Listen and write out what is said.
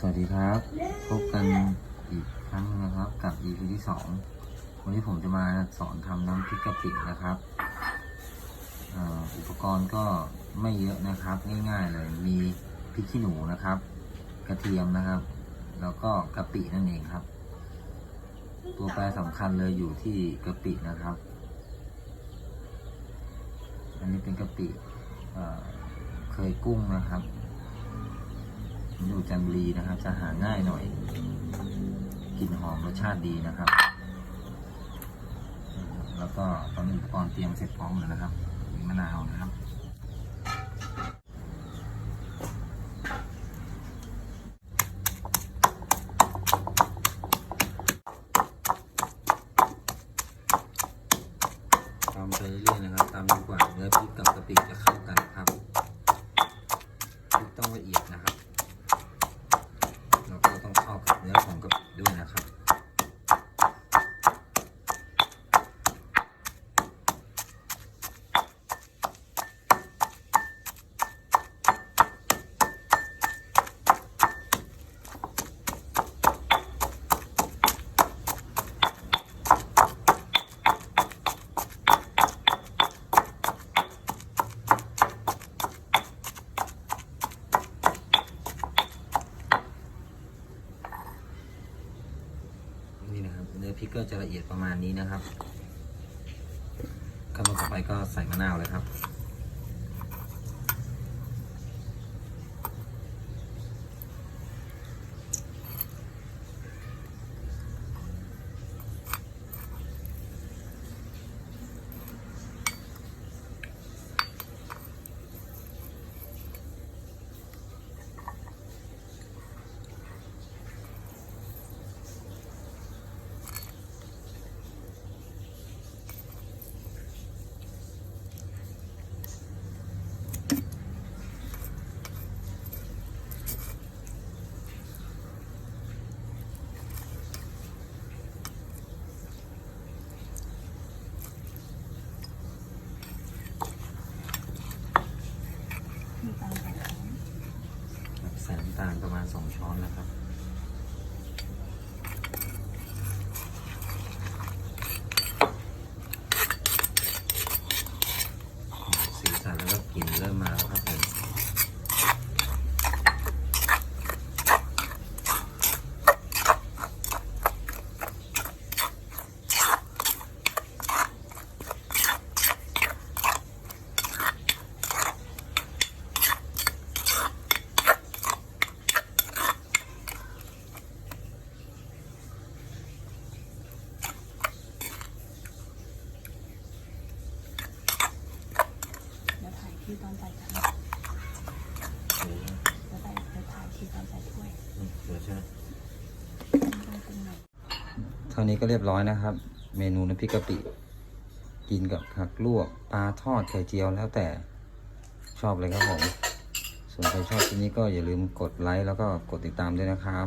สวัสดีครับ พบกันอีกครั้งนะครับกับ EP ที่สองวันนี้ผมจะมาสอนทำน้ำพริกกะปินะครับอ,อุปกรณ์ก็ไม่เยอะนะครับ ง่ายๆเลยมีพริกขี้หนูนะครับ กระเทียมนะครับ แล้วก็กะปินั่นเองครับ ตัวแปรสำคัญเลยอยู่ที่กะปินะครับ อันนี้เป็นกะปิเคยกุ้งนะครับ อยู่จันบุรีนะครับ จะหาง่ายหน่อยกลิ่นหอมรสชาติดีนะครับ แล้วก็ตอนนี้อุปกรณ์เตรียมเสร็จพร้อมแล้วนะครับมีมะนาวนะครับตามไปเรื่อยๆนะครับ ตามจนกว่าเนื้อพริกกับกะปิจะเข้ากันครับพริกต้องละเอียดนะครับ แล้วก็ต้องเข้ากับเนื้อของกะปิด้วยนะครับ นี่นะครับ เนื้อพริกก็จะละเอียดประมาณนี้นะครับขั้นตอนต่อไปก็ใส่มะนาวเลยครับ ใส่น้ำตาลประมาณ 2 ช้อนนะครับ สีสันแล้วก็กลิ่นเริ่มมาแล้วครับผม เดี๋ยวถ่าย ที่ตอนใส่จานโอ้โหเดี๋ยวใส่เดี๋ยวถ่ายที่ตอนใส่ถ้วยอืมเดี๋ยใช่ไหมต้องปรุงหน่อยเท่านี้ก็เรียบร้อยนะครับ เมนูน้ำพริกกะปิ กินกับผักลวกปลาทอดไข่เจียวแล้วแต่ชอบเลยครับผม ส่วนใครชอบคลิปนี้ก็อย่าลืมกดไลค์แล้วก็กดติดตามด้วยนะครับ